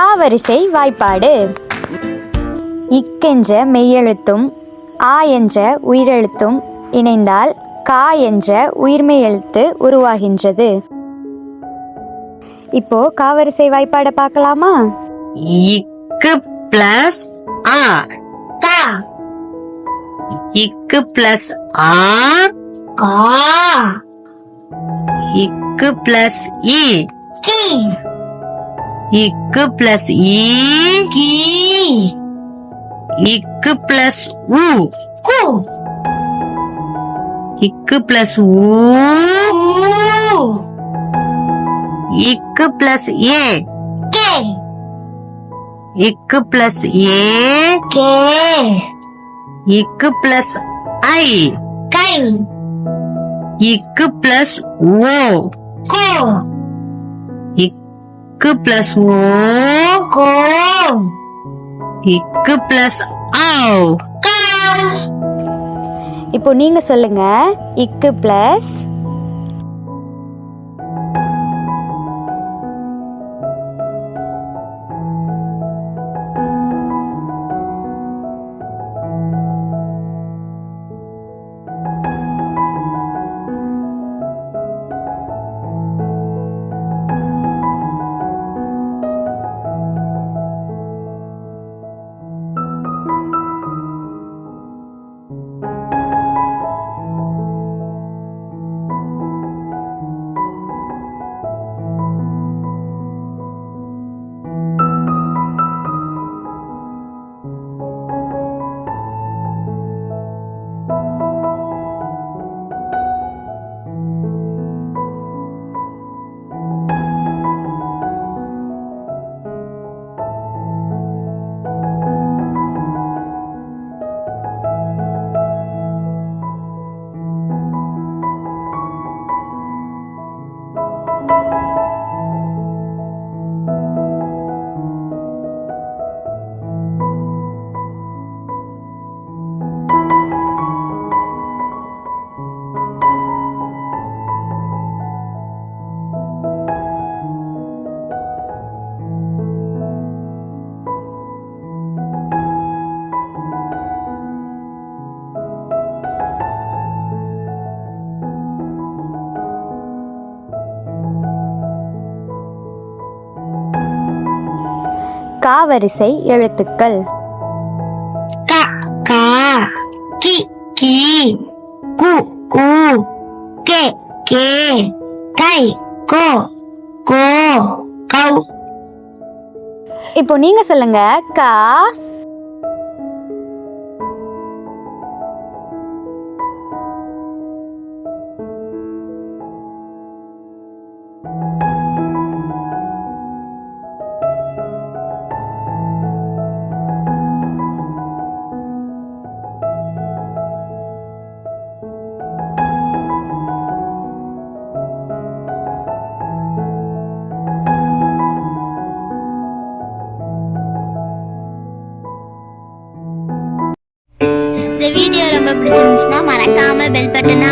காவரிசை வாய்ப்பாடு. இக்கென்ற மெய்யெழுத்தும் ஆ என்ற உயிரெழுத்தும் இணைந்தால் கா என்ற உயிர்மெய் எழுத்து உருவாகின்றது. இப்போ காவரிசை வாய்ப்பாடை பார்க்கலாமா? இக்கு பிளஸ் ஆ கா. இக்கு பிளஸ் ஆ கா. இக்கு பிளஸ் இ. கி. இக்கு பிளஸ் இ கி இக்கு பிளஸ் உ கு இக்கு பிளஸ் ஊ ஊ இக்கு பிளஸ் ஏ கே இக்கு பிளஸ் ஏ கே இக்கு பிளஸ் ஐ கை இக்கு பிளஸ் ஓ கோ இக்கு பிளஸ் ஓ கோ இக்கு பிளஸ் ஆவ். இப்போ நீங்க சொல்லுங்க இக்கு பிளஸ் காவரிசை எழுத்துக்கள். கா கா கி கி கு கு கே கே கை கோ கோ கௌ. இப்போ நீங்க சொல்லுங்க கா வீடியோ பிடிச்சிருந்துச்சுன்னா மறக்காம பெல் பட்டனை